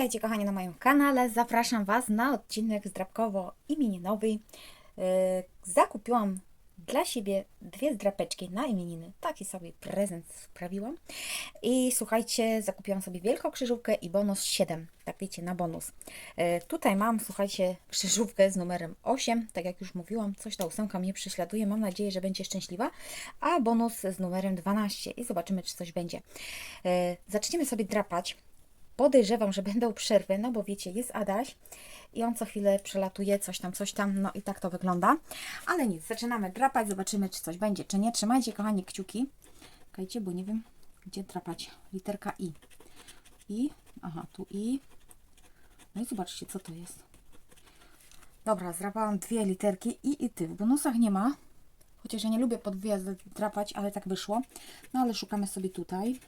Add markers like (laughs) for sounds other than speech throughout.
Witajcie kochani na moim kanale. Zapraszam Was na odcinek zdrabkowo-imieninowy. Yy, Zakupiłam dla siebie dwie zdrapeczki na imieniny. Taki sobie prezent sprawiłam. I słuchajcie, zakupiłam sobie wielką krzyżówkę i bonus 7. Tak wiecie, na bonus. Yy, Tutaj mam, słuchajcie, krzyżówkę z numerem 8. Tak jak już mówiłam, coś ta ósemka mnie prześladuje. Mam nadzieję, że będzie szczęśliwa. A bonus z numerem 12. I zobaczymy, czy coś będzie. Yy, Zaczniemy sobie drapać. Podejrzewam, że będą przerwy, no bo wiecie, jest Adaś i on co chwilę przelatuje, coś tam, coś tam, no i tak to wygląda. Ale nic, zaczynamy drapać, zobaczymy, czy coś będzie, czy nie. Trzymajcie, kochani, kciuki. Czekajcie, bo nie wiem, gdzie drapać. Literka I. I, aha, tu I. No i zobaczcie, co to jest. Dobra, zdrapałam dwie literki I i Ty. W bonusach nie ma, chociaż ja nie lubię podwójnie drapać, ale tak wyszło. No ale szukamy sobie tutaj.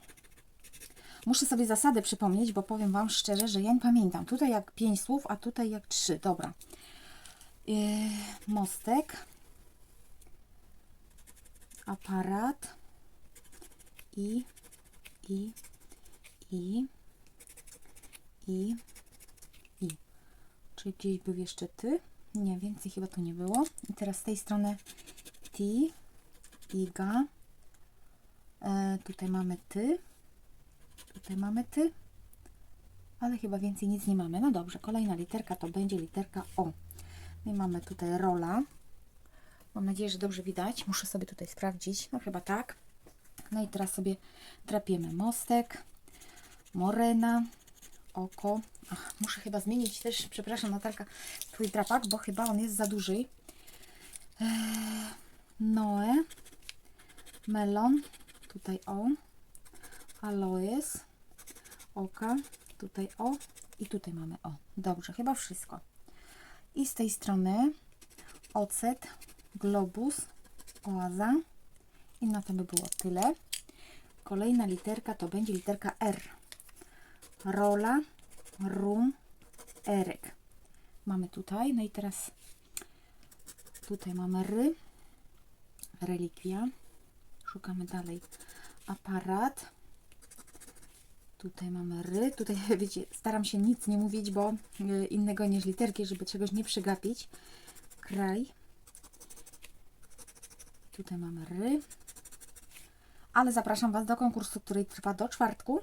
Muszę sobie zasady przypomnieć, bo powiem Wam szczerze, że ja nie pamiętam. Tutaj jak pięć słów, a tutaj jak trzy. Dobra. Yy, mostek. Aparat. I. I. I. I. I. Czy gdzieś był jeszcze ty? Nie, więcej chyba tu nie było. I teraz z tej strony ti. Iga. E, tutaj mamy ty. Tutaj mamy ty, ale chyba więcej nic nie mamy. No dobrze, kolejna literka to będzie literka O. No i mamy tutaj rola. Mam nadzieję, że dobrze widać. Muszę sobie tutaj sprawdzić. No chyba tak. No i teraz sobie drapiemy mostek, morena, oko. Ach, muszę chyba zmienić też, przepraszam Natalka, twój drapak, bo chyba on jest za duży. Eee, Noe, melon, tutaj o aloes, oka, tutaj o i tutaj mamy o. Dobrze, chyba wszystko. I z tej strony ocet, globus, oaza i na to by było tyle. Kolejna literka to będzie literka R. Rola, rum, erek. Mamy tutaj, no i teraz tutaj mamy ry, relikwia. Szukamy dalej aparat. Tutaj mamy ry. Tutaj (laughs) wiecie, staram się nic nie mówić, bo y, innego niż literki, żeby czegoś nie przegapić. Kraj. Tutaj mamy ry. Ale zapraszam Was do konkursu, który trwa do czwartku.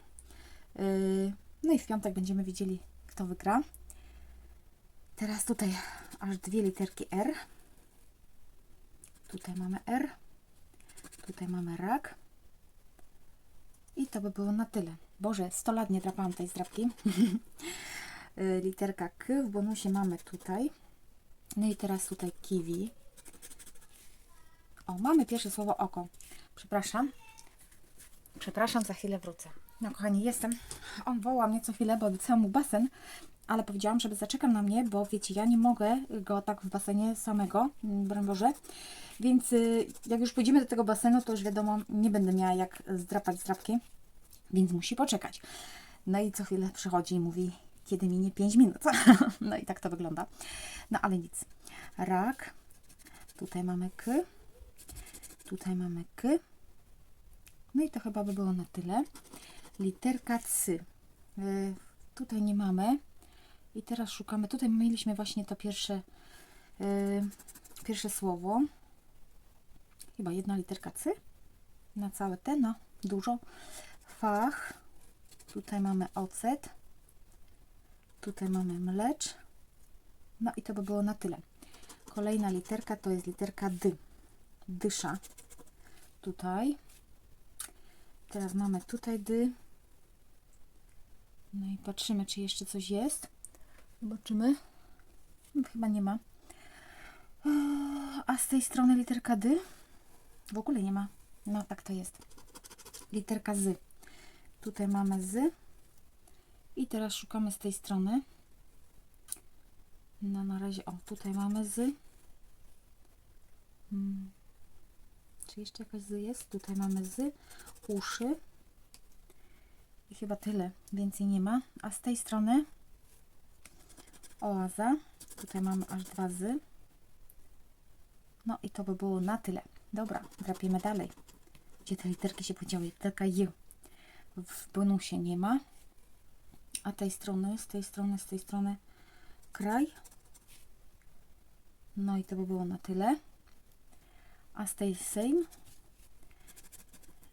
Yy, No i w piątek będziemy wiedzieli, kto wygra. Teraz tutaj aż dwie literki R. Tutaj mamy R. Tutaj mamy rak. I to by było na tyle. Boże, 100 lat nie drapałam tej zdrapki. (laughs) Y, Literka K. W bonusie mamy tutaj. No i teraz tutaj kiwi. O, mamy pierwsze słowo oko. Przepraszam. Przepraszam, za chwilę wrócę. No kochani, jestem. On woła mnie co chwilę, bo obiecałam mu basen, ale powiedziałam, żeby zaczekał na mnie, bo wiecie, ja nie mogę go tak w basenie samego, mm, broń Boże. Więc y, jak już pójdziemy do tego basenu, to już wiadomo, nie będę miała jak zdrapać zdrapki, więc musi poczekać. No i co chwilę przychodzi i mówi, kiedy minie 5 minut. (laughs) no i tak to wygląda. No ale nic. Rak. Tutaj mamy K. Tutaj mamy K. No i to chyba by było na tyle. Literka C. Y, tutaj nie mamy. I teraz szukamy. Tutaj mieliśmy właśnie to pierwsze, y, pierwsze słowo. Chyba jedna literka C. Na całe te, no dużo. Fach. Tutaj mamy ocet. Tutaj mamy mlecz. No i to by było na tyle. Kolejna literka to jest literka D. Dysza. Tutaj. Teraz mamy tutaj D. No i patrzymy, czy jeszcze coś jest. Zobaczymy. No, Chyba nie ma. A z tej strony literka D? W ogóle nie ma. No tak to jest. Literka Z. Tutaj mamy Z. I teraz szukamy z tej strony. No na razie, o tutaj mamy Z. Hmm. Czy jeszcze jakaś Z jest? Tutaj mamy Z. Uszy. I chyba tyle. Więcej nie ma. A z tej strony oaza. Tutaj mamy aż dwa Z. No i to by było na tyle. Dobra, drapiemy dalej. Gdzie te literki się podziały? Literka J w bonusie nie ma. a tej strony, z tej strony, z tej strony kraj. No i to by było na tyle. A z tej Sejm,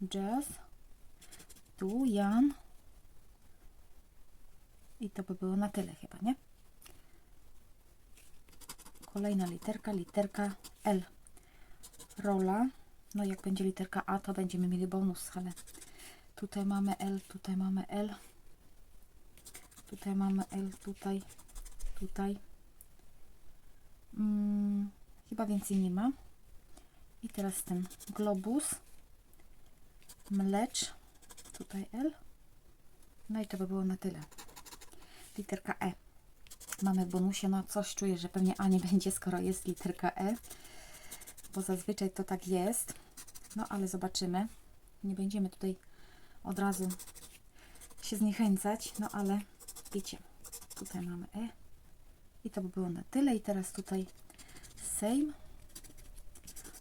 Jazz, tu Jan i to by było na tyle chyba, nie? Kolejna literka, literka L. Rola. No jak będzie literka A, to będziemy mieli bonus, ale tutaj mamy L, tutaj mamy L. Tutaj mamy L, tutaj, tutaj. Mm, chyba więcej nie ma. I teraz ten globus. Mlecz. Tutaj L. No i to by było na tyle. Literka E. Mamy w bonusie, no coś czuję, że pewnie A nie (laughs) będzie, skoro jest literka E. Bo zazwyczaj to tak jest. No ale zobaczymy. Nie będziemy tutaj od razu się zniechęcać, no ale wiecie, tutaj mamy E. I to by było na tyle. I teraz tutaj Sejm.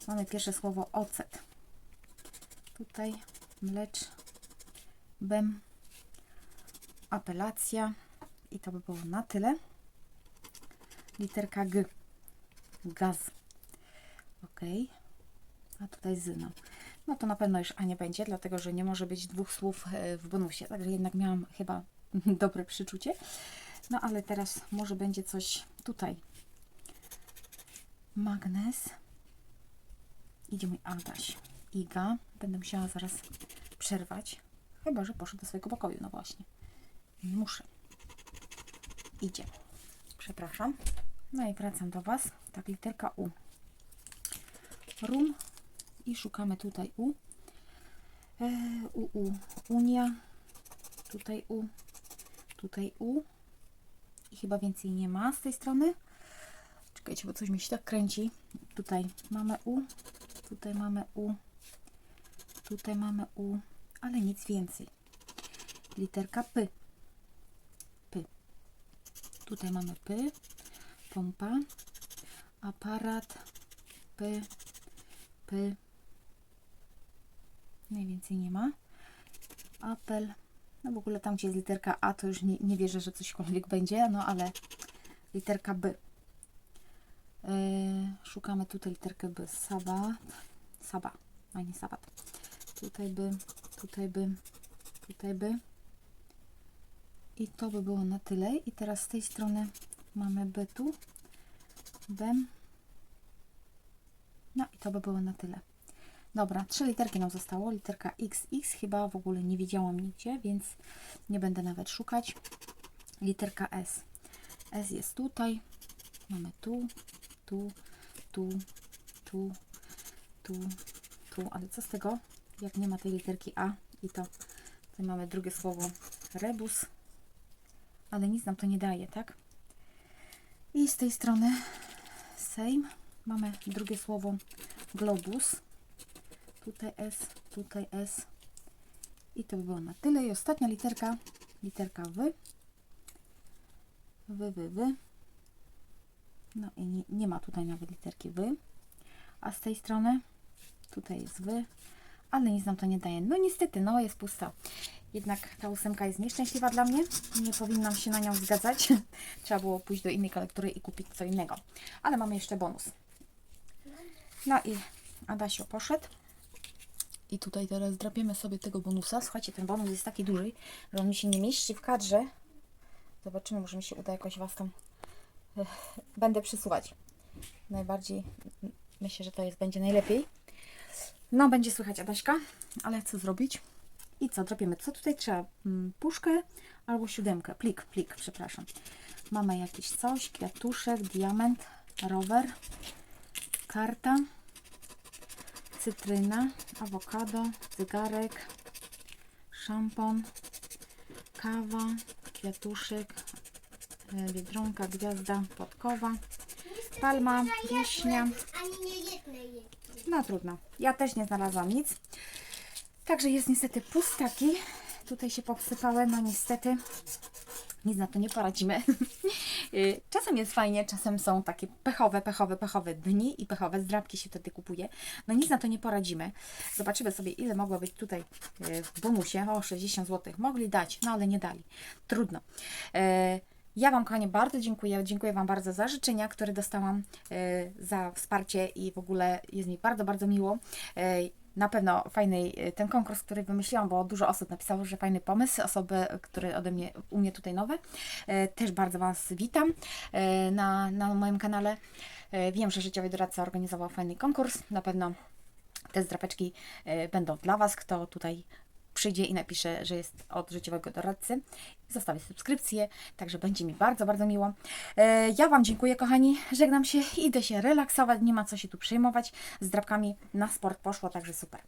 Mamy pierwsze słowo ocet. Tutaj mlecz, bem, apelacja. I to by było na tyle. Literka G. Gaz. Ok. A tutaj zyna. No to na pewno już A nie będzie, dlatego że nie może być dwóch słów e, w bonusie. Także jednak miałam chyba (laughs) dobre przyczucie. No ale teraz może będzie coś tutaj. Magnes. Idzie mój Adaś. Iga. Będę musiała zaraz przerwać. Chyba, że poszedł do swojego pokoju. No właśnie. Muszę. Idzie. Przepraszam. No i wracam do Was. Tak, literka U. Rum. I szukamy tutaj U. E, U, U. Unia. Tutaj U. Tutaj U. I chyba więcej nie ma z tej strony. Czekajcie, bo coś mi się tak kręci. Tutaj mamy U. Tutaj mamy U. Tutaj mamy U. Ale nic więcej. Literka P. P. Tutaj mamy P. Pompa. Aparat. P. P. Najwięcej nie ma. Apel. No w ogóle tam, gdzie jest literka A, to już nie, nie wierzę, że cośkolwiek będzie, no ale literka B. Yy, szukamy tutaj literkę B. Sabat. Saba, a nie sabat. Tutaj by, tutaj by, tutaj by. I to by było na tyle. I teraz z tej strony mamy B tu. Bem. No i to by było na tyle. Dobra, trzy literki nam zostało. Literka XX chyba w ogóle nie widziałam nigdzie, więc nie będę nawet szukać. Literka S. S jest tutaj. Mamy tu, tu, tu, tu, tu, tu. Ale co z tego, jak nie ma tej literki A i to tutaj mamy drugie słowo rebus. Ale nic nam to nie daje, tak? I z tej strony Sejm. Mamy drugie słowo globus. Tutaj S, tutaj S. I to by było na tyle. I ostatnia literka, literka W. W, W, W. No i nie, nie ma tutaj nawet literki W. A z tej strony tutaj jest W, ale nic nam to nie daje. No niestety, no jest pusta. Jednak ta ósemka jest nieszczęśliwa dla mnie. Nie powinnam się na nią zgadzać. (laughs) Trzeba było pójść do innej kolektury i kupić co innego. Ale mamy jeszcze bonus. No i Adasio poszedł. I tutaj teraz drapiemy sobie tego bonusa. Słuchajcie, ten bonus jest taki duży, że on mi się nie mieści w kadrze. Zobaczymy, może mi się uda jakoś Was tam eh, będę przesuwać. Najbardziej myślę, że to jest będzie najlepiej. No, będzie słychać Adaśka, ale co zrobić? I co, drapiemy? Co tutaj trzeba? Mm, Puszkę albo siódemkę. Plik, plik, przepraszam. Mamy jakiś coś, kwiatuszek, diament, rower, karta, cytryna, awokado, cygarek, szampon, kawa, kwiatuszek, e, biedronka, gwiazda, podkowa, palma, wiśnia. No trudno. Ja też nie znalazłam nic. Także jest niestety pustaki. Tutaj się popsypałem, no niestety. Nic na to nie poradzimy. (laughs) Y, czasem jest fajnie, czasem są takie pechowe, pechowe, pechowe dni i pechowe zdrabki się wtedy kupuje. No nic na to nie poradzimy. Zobaczymy sobie, ile mogło być tutaj y, w bonusie. O, 60 zł. Mogli dać, no ale nie dali. Trudno. E, Ja Wam, kochanie, bardzo dziękuję. Dziękuję Wam bardzo za życzenia, które dostałam, za wsparcie i w ogóle jest mi bardzo, bardzo miło. Na pewno fajny ten konkurs, który wymyśliłam, bo dużo osób napisało, że fajny pomysł. Osoby, które ode mnie, u mnie tutaj nowe. Też bardzo Was witam e, na, na moim kanale. E, Wiem, że Życiowy Doradca organizował fajny konkurs. Na pewno te zdrapeczki e, będą dla Was, kto tutaj przyjdzie i napisze, że jest od życiowego doradcy. Zostawię subskrypcję, także będzie mi bardzo, bardzo miło. E, Ja Wam dziękuję, kochani. Żegnam się, idę się relaksować, nie ma co się tu przejmować. Z drapkami na sport poszło, także super.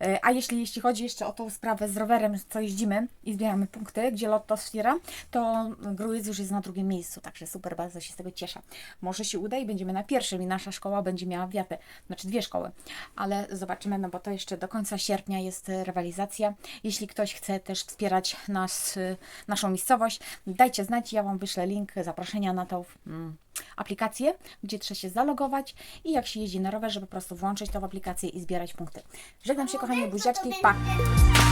E, A jeśli, jeśli chodzi jeszcze o tą sprawę z rowerem, co jeździmy i zbieramy punkty, gdzie Lotto wspiera, to Gruiz już jest na drugim miejscu, także super, bardzo się z tego cieszę. Może się uda i będziemy na pierwszym i nasza szkoła będzie miała wiatę, znaczy dwie szkoły, ale zobaczymy, no bo to jeszcze do końca sierpnia jest rywalizacja. Jeśli ktoś chce też wspierać nas, y, naszą miejscowość, dajcie znać, ja Wam wyślę link zaproszenia na tą mm, aplikację, gdzie trzeba się zalogować i jak się jeździ na rowerze, po prostu włączyć tą aplikację i zbierać punkty. Żegnam się, kochani, buziaczki, pa! Pa!